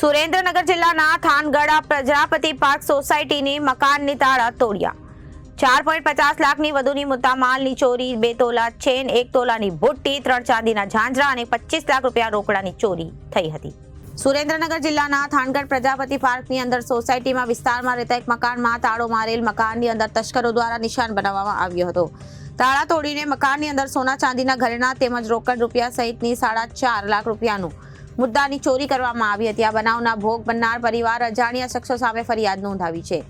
સુરેન્દ્રનગર જિલ્લાના થાનગઢ પ્રજાપતિ પાર્ક સોસાયટીની મકાનની તાળા તોડ્યા. ચાર પોઈન્ટ પચાસ લાખની વધુની મુદ્દામાલની ચોરી, બે તોલા ચેન, એક તોલાની બુટ્ટી ત્રણ ચાંદીના ઝાંઝરા અને પચીસ લાખ રૂપિયા રોકડાની ચોરી થઈ હતી. સુરેન્દ્રનગર જિલ્લાના થાનગઢ પ્રજાપતિ પાર્કની અંદર સોસાયટીમાં વિસ્તારમાં રહેતા એક મકાનમાં તાળો મારેલ મકાનની અંદર તસ્કરો દ્વારા નિશાન બનાવવામાં આવ્યો હતો. તાળા તોડીને મકાનની અંદર સોના ચાંદીના ઘરેણા તેમજ રોકડ રૂપિયા સહિતની સાડા ચાર લાખ રૂપિયાનું મુદ્દાની ચોરી કરવામાં આવી હતી. આ બનાવના ભોગ બનનાર પરિવાર અજાણ્યા શખ્સો સામે ફરિયાદ નોંધાવી છે.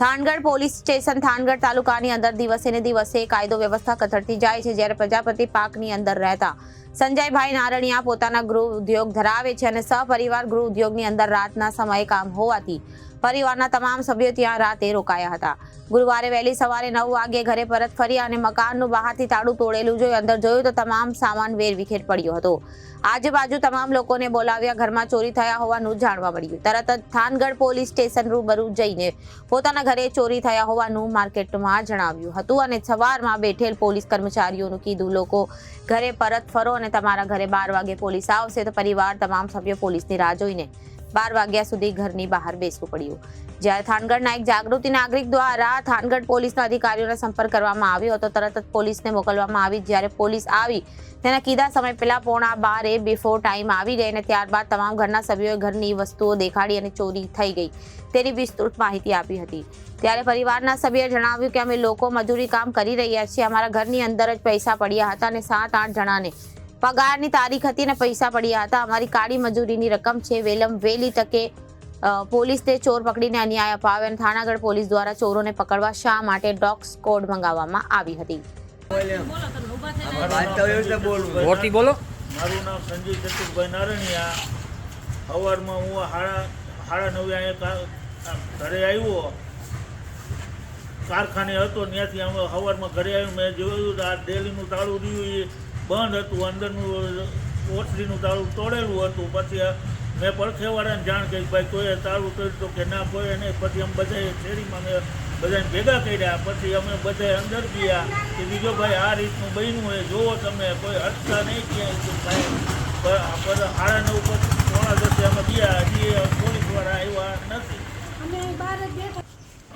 થાનગઢ પોલીસ સ્ટેશન થાનગઢ તાલુકાની અંદર દિવસે ને દિવસે કાયદો વ્યવસ્થા કથળતી જાય છે, જ્યારે પ્રજાપતિ પાર્કની અંદર રહેતા સંજયભાઈ નારણિયા પોતાના ગૃહ ઉદ્યોગ ધરાવે છે અને સહપરિવાર ગૃહ ઉદ્યોગની અંદર રાતના સમયે કામ હોવાથી પરિવારના તમામ સભ્યો ત્યાં રાતે રોકાયા હતા. ગુરુવારે વહેલી સવારે નવ વાગે ઘરે પરત ફર્યા અને મકાનનું બહારથી તાળું તોડેલું જોઈ અંદર જોયું તો તમામ સામાન વેરવિખેર પડ્યો હતો. આજુબાજુ તમામ લોકોને બોલાવ્યા, ઘરમાં ચોરી થયા હોવાનું જાણવા મળ્યું. તરત જ થાનગઢ પોલીસ સ્ટેશન રૂબરૂ જઈને પોતાના ઘરે ચોરી થયા હોવાનું માર્કેટમાં જણાવ્યું હતું અને સવારમાં બેઠેલ પોલીસ કર્મચારીઓનું કીધું, લોકો, ઘરે પરત ફરો અને તમારા ઘરે બાર વાગે પોલીસ આવશે તો પરિવાર, તમામ સભ્યો પોલીસની રાહ જોઈને બાર વાગ્યા સુધી ઘરની બહાર બેસવું પડ્યું. જ્યારે થાનગઢના એક જાગૃતિ નાગરિક દ્વારા થાનગઢ પોલીસના અધિકારીઓનો સંપર્ક કરવામાં આવ્યો હતો, તરત જ પોલીસને મોકલવામાં આવી. જ્યારે પોલીસ આવી, તેના કીધા સમય પહેલા પોણા બારે બિફોર ટાઈમ આવી ગઈ અને ત્યારબાદ તમામ ઘરના સભ્યોએ ઘરની વસ્તુઓ દેખાડી અને ચોરી થઈ ગઈ. તેની વિસ્તૃત માહિતી આપી હતી. ત્યારે પરિવારના સભ્યએ જણાવ્યું કે અમે લોકો મજૂરી કામ કરી રહ્યા છીએ. અમારા ઘરની અંદર જ પૈસા પડ્યા હતા અને સાત આઠ જણાને પગારની તારીખ હતી અને પૈસા પડ્યા હતા. અમારી કાળી મજૂરીની રકમ છે. વેલમ વેલી તકે પોલીસ તે ચોર પકડીને અન્યાય અપાવે અને થાનાગઢ પોલીસ દ્વારા ચોરોને પકડવા શા માટે ડોગ સ્કોડ મંગાવવામાં આવી હતી? બોલો. મારું નામ સંજય ચતુરભાઈ નારણિયા. સવારમાં હું સાડા સાડા નવે અહીંયા ઘરે આવ્યો. કારખાને હતો ત્યાંથી અમે સવારમાં ઘરે આવ્યું. મેં જોયું આ ડેલીનું તાળું રહ્યું એ. બંધ હતું અંદરનું ઓછરીનું તાળું તોડેલું હતું. પછી મેં પડખેવાળાને જાણ કરી ભાઈ કોઈએ તાળું તોડ્યું તો કે ના કોઈ નહીં. પછી અમે બધાએ શેરીમાં મેં બધાને ભેગા કર્યા. પછી અમે બધાએ અંદર ગયા કે બીજો ભાઈ આ રીતનું બન્યું હોય જોવો તમે કોઈ અટકા નહીં ક્યાંય. ભાઈ સાડા નવ પછી પોણા દસે અમે ગયા. હજી પોલીસવાળા આવ્યા નથી.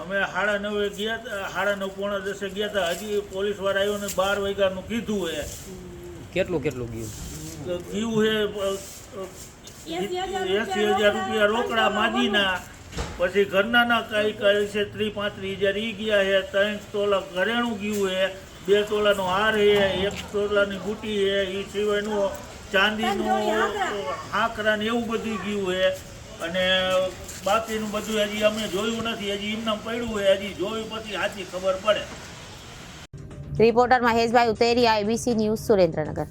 અમે સાડા નવે ગયા હતા સાડા નવ પોણા દસે ગયા હતા. હજી પોલીસવાળા આવ્યો ને બાર વાગ્યાનું કીધું હે કેટલું કેટલું ગયું? તો ગયું હે એંસી હજાર રૂપિયા રોકડા માજીના. પછી ઘરના ના કઈ કઈ છે ત્રીસ પાંત્રીસ હજાર ઈ ગયા હે ત્રણ તોલા ઘરેણું ગયું હે બે તોલાનો હાર હે એક તોલાની બુટી હે એ સિવાયનું ચાંદીનું હાકરા. ને એવું બધું ગયું હે અને બાકીનું બધું હજી અમે જોયું નથી હજી એમને પડ્યું હે હજી જોયું પછી સાચી ખબર પડે. Reporter Maheshbhai Uteriya ABC news Surendranagar.